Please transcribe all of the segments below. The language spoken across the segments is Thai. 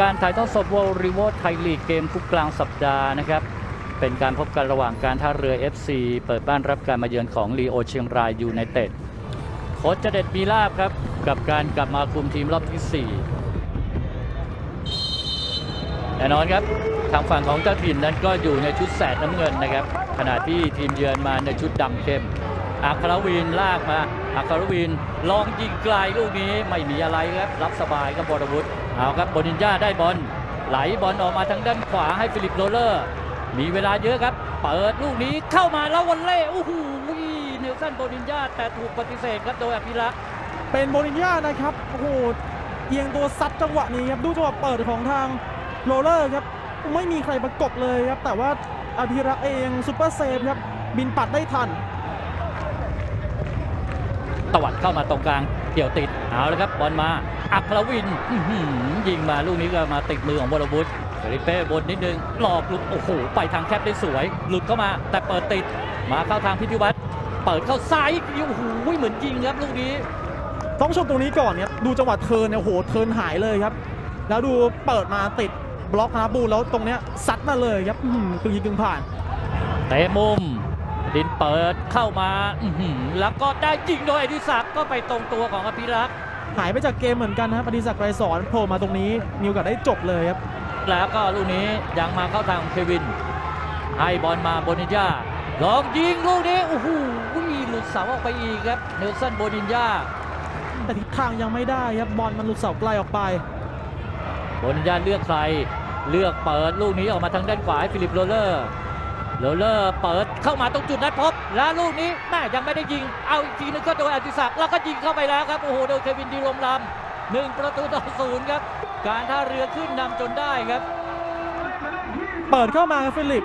การถ่ายทอดสดวอลรีวอร์ไทยลีกเกมคุกกลางสัปดาห์นะครับ เป็นการพบกันระหว่างการท่าเรือ FC เปิดบ้านรับการมาเยือนของลีโอเชียงรายยูไนเต็ดโค้ชเจเด็ดมีลาบครับ กับการกลับมาคุมทีมรอบที่ 4 แน่นอนครับ ทางฝั่งของเจ้าถิ่นนั้นก็อยู่ในชุดแสดน้ำเงินนะครับ ขณะที่ทีมเยือนมาในชุดดำเข้มอัครวินลากมาอัครวินลองยิงไกลลูกนี้ไม่มีอะไรครับ รับสบายครับบรวุฒิ เอาครับบนินญาได้บอลไหลบอลออกมาทางด้านขวาให้ฟิลิปโรเลอร์ มีเวลาเยอะครับ เปิดลูกนี้เข้ามาแล้ววันเล่โอ้โหเนลสันโบนินญาแต่ถูกปฏิเสธครับโดยอภิรักษ์เป็นโบนิญญานะครับโอ้โหเอียงตัวซัดจังหวะนี้ครับดูจังหวะเปิดของทางโรลเลอร์ครับไม่มีใครประกบเลยครับ แต่ว่าอภิรักษ์เองซูเปอร์เซฟครับบินปัดได้ทันตวัดเข้ามาตรงกลาง เกี่ยวติดเอาแล้วครับบอลมาอัครวินอื้อหือยิงมาลูกนี้ก็มาติดมือของวรวุฒิเฟริเป้บนนิดนึงหลอกลุกโอ้โหไปทางแคบได้สวย หลุดเข้ามา แต่เปิดติดมาเข้าทางพิธิวัตรเปิดเข้าซ้ายโอ้โหเหมือนยิงครับลูกนี้ต้องชมตรงนี้ก่อนเนี่ยดูจังหวะเทิร์นเนี่ยโอ้โหเทิร์นหายเลยครับ แล้วดูเปิดมาติดบล็อกนะบูลแล้วตรงเนี้ยซัดมาเลยครับอื้อหือกึ่งยิงกึ่งผ่านเตะมุม ดินเปิดเข้ามาอื้อหือแล้วก็ได้ยิงโดยอดิศักดิ์ก็ไปตรงตัวของอภิรักษ์หายไปจากเกมเหมือนกันนะครับปฏิศักดิ์ไกรสอนโผล่มาตรงนี้มีโอกาสได้จบเลยครับ แล้วก็ลูกนี้ยังมาเข้าทางเควิน ให้บอลมาโบนิญญาลองยิงลูกนี้โอ้โหหลุดเสาออกไปอีกครับเนลสันโบนิญญาแต่ทิศทางยังไม่ได้ครับบอลมันหลุดเสาไกลออกไปโบนิญญาเลือกใคร เลือกเปิดลูกนี้ออกมาทางด้านขวาให้ฟิลิปโรเลอร์ โรเลอร์เปิดเข้ามาตรงจุดนัดพบ แล้วลูกนี้แม่ยังไม่ได้ยิง เอาอีกทีนึงก็โดยอดิศักดิ์แล้วก็ยิงเข้าไปแล้วครับ โอ้โห โดยเควินดีรมลำหนึ่งประตูต่อศูนย์ครับ การท่าเรือขึ้นนำจนได้ครับ เปิดเข้ามาครับฟิลิป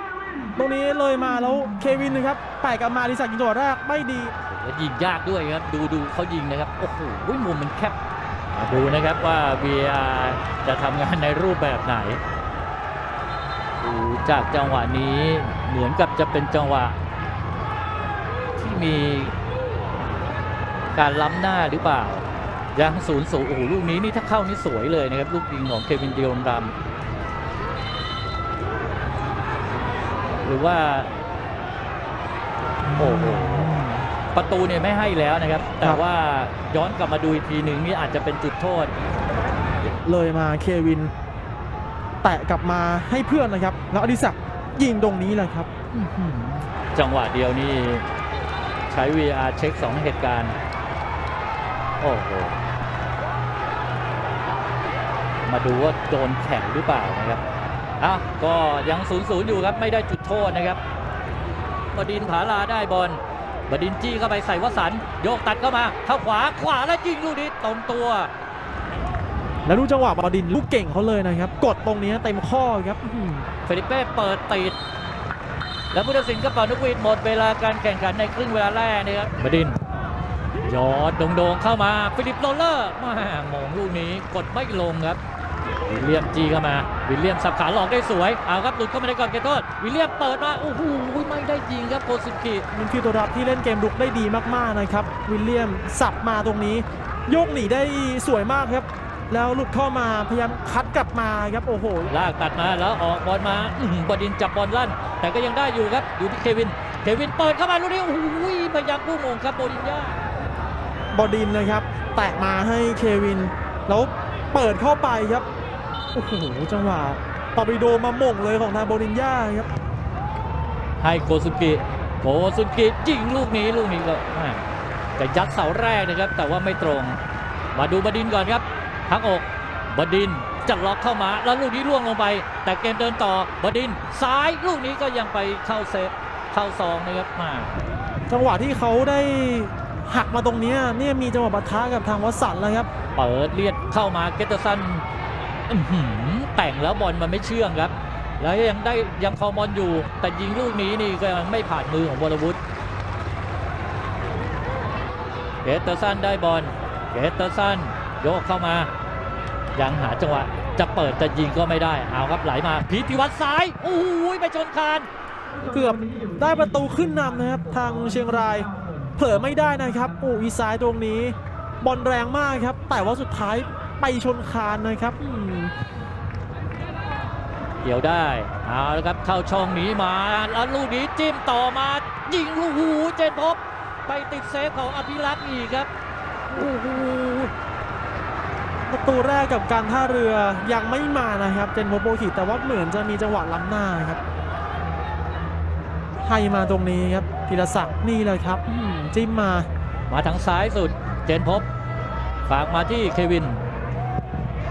ตรงนี้เลยมาแล้วเควินนะครับแปะกลับมาดิสักยิงจังหวะแรกไม่ดีแล้วยิงยากด้วยครับ ดูดูเขายิงนะครับ โอ้โหมุมมันแคบมาดูนะครับว่า VR จะทำงานในรูปแบบไหนดู จากจังหวะนี้เหมือนกับจะเป็นจังหวะ ที่มีการล้ำหน้าหรือเปล่า ยังศูนย์ศูนย์โอ้โหลูกนี้นี่ถ้าเข้านี่สวยเลยนะครับ ลูกยิงของเควินเดียรมรำหรือว่าโอ้โหประตูเนี่ยไม่ให้แล้วนะครับ แต่ครับว่าย้อนกลับมาดูอีกทีหนึ่งนี่อาจจะเป็นจุดโทษ เลยมาเควิน แตะกลับมาให้เพื่อนนะครับ แล้วอดิศักดิ์ยิงตรงนี้แหละครับจังหวะเดียวนี่ใช้ VR เช็ค 2 เหตุการณ์ โอ้โห มาดูว่าโดนแข่งหรือเปล่านะครับอ้าวก็ยัง0ูนย์อยู่ครับ ไม่ได้จุดโทษนะครับ บดินผาลาได้บอลบดินจี้เข้าไปใส่วสัน โยกตัดเข้ามา เข้าขวาขวาแล้วยิงลูกนี้ตรงตัว แล้วดูจังหวะบอดินลูกเก่งเขาเลยนะครับ กดตรงนี้เต็มข้อครับอื้อหือเฟลิเป้เปิดติด แล้วผู้ตัดสินก็เป่านกหวีดหมดเวลาการแข่งขันในครึ่งเวลาแรกนะครับบดินทร์ยอดโด่งๆเข้ามาฟิลิปโรลเลอร์มามองลูกนี้กดไม่ลงครับวิลเลียมจีเข้ามา วิลเลียมสับขาหลอกได้สวย เอาครับหลุดเข้ามาในก่อนเกตโทษ วิลเลียมเปิดมา โอ้โห ไม่ได้ยิงครับโกสุกิมันคือตัวรับที่เล่นเกมรุกได้ดีมากๆนะครับ วิลเลียมสับมาตรงนี้ โยกหนีได้สวยมากครับ แล้วหลุดเข้ามาพยายามคัดกลับมาครับโอ้โหลากตัดมาแล้วออกบอลมาอื้อหือบดินทร์จับบอลลั่น แต่ก็ยังได้อยู่ครับอยู่ที่เควิน เควินเปิดเข้ามาลูกนี้โอ้โหพยายามกู้มงครับโบดินญาบอดินนะครับ แตะมาให้เควิน แล้วเปิดเข้าไปครับโอ้โหจังหวะตอร์ปิโดมาหม่งเลยของทางโบดินย่าครับให้โกสุกิโกสุกิยิงลูกนี้ลูกนี้ก็แม่จะยัดเสาแรกนะครับ แต่ว่าไม่ตรง มาดูบดินทร์ก่อนครับ พักอกบดินทร์จะล็อกเข้ามาแล้วลูกนี้ล่วงลงไป แต่เกมเดินต่อบดินทร์ซ้ายลูกนี้ก็ยังไปเข้าเซฟเข้าซองนะครับมาจังหวะที่เขาได้หักมาตรงเนี้ยเนี่ยมีจังหวะปะทะกับทางวัสันต์แล้วครับ เปิดเลียดเข้ามาเกตเตอร์สันอื้อหือแต่งแล้วบอลมันไม่เชื่องครับ แล้วยังได้ยังครองบอลอยู่ แต่ยิงลูกนี้นี่ก็ยังไม่ผ่านมือของวรวุฒิเกตเตอร์สันได้บอลเกตเตอร์สันโยกเข้ามา ยังหาจังหวะ จะเปิดจะยิงก็ไม่ได้เอาครับไหลมาพิธีวัตรซ้ายโอ้ยไปชนคานเกือบได้ประตูขึ้นนำนะครับ ทางเชียงราย เผลอไม่ได้นะครับโอ้อีซ้ายตรงนี้ บอลแรงมากครับ แต่ว่าสุดท้ายไปชนคานนะครับเกี่ยวได้เอาละครับเข้าช่องหนีมาแล้วลูกนี้จิ้มต่อมา ยิงลูกหูเจนพบ ไปติดเซฟของอภิรักษ์อีกครับโอ้โห ประตูแรกกับการท่าเรือยังไม่มานะครับเจนพโบกิแต่ว่าเหมือนจะมีจังหวะล้ำหน้าครับ ให้มาตรงนี้ครับธีรศักดิ์นี่เลยครับจิ้มมามาทางซ้ายสุดเจนพบฝากมาที่เควิน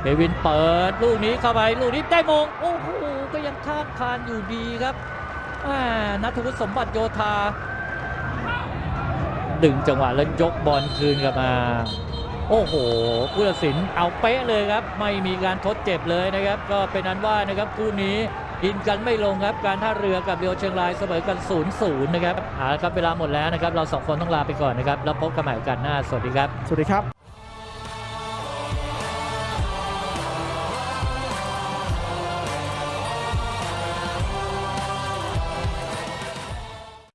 เควินเปิดลูกนี้เข้าไปลูกนี้ได้มงโอ้โหก็ยังข้ามคานอยู่ดีครับนัทวุฒิสมบัติโยธาดึงจังหวะแล้วยกบอลคืนกลับมา โอ้โหผู้ตัดสินเอาเป๊ะเลยครับ ไม่มีการทดเจ็บเลยนะครับ ก็เป็นอันว่านะครับคู่นี้อินกันไม่ลงครับ การท่าเรือกับเรียวเชียงรายเสมอกัน0ูนย์นะครับเอาละครับเวลาหมดแล้วนะครับ เราสองคนต้องลาไปก่อนนะครับ แล้วพบกันใหม่โอกาสหน้า สวัสดีครับ สวัสดีครับ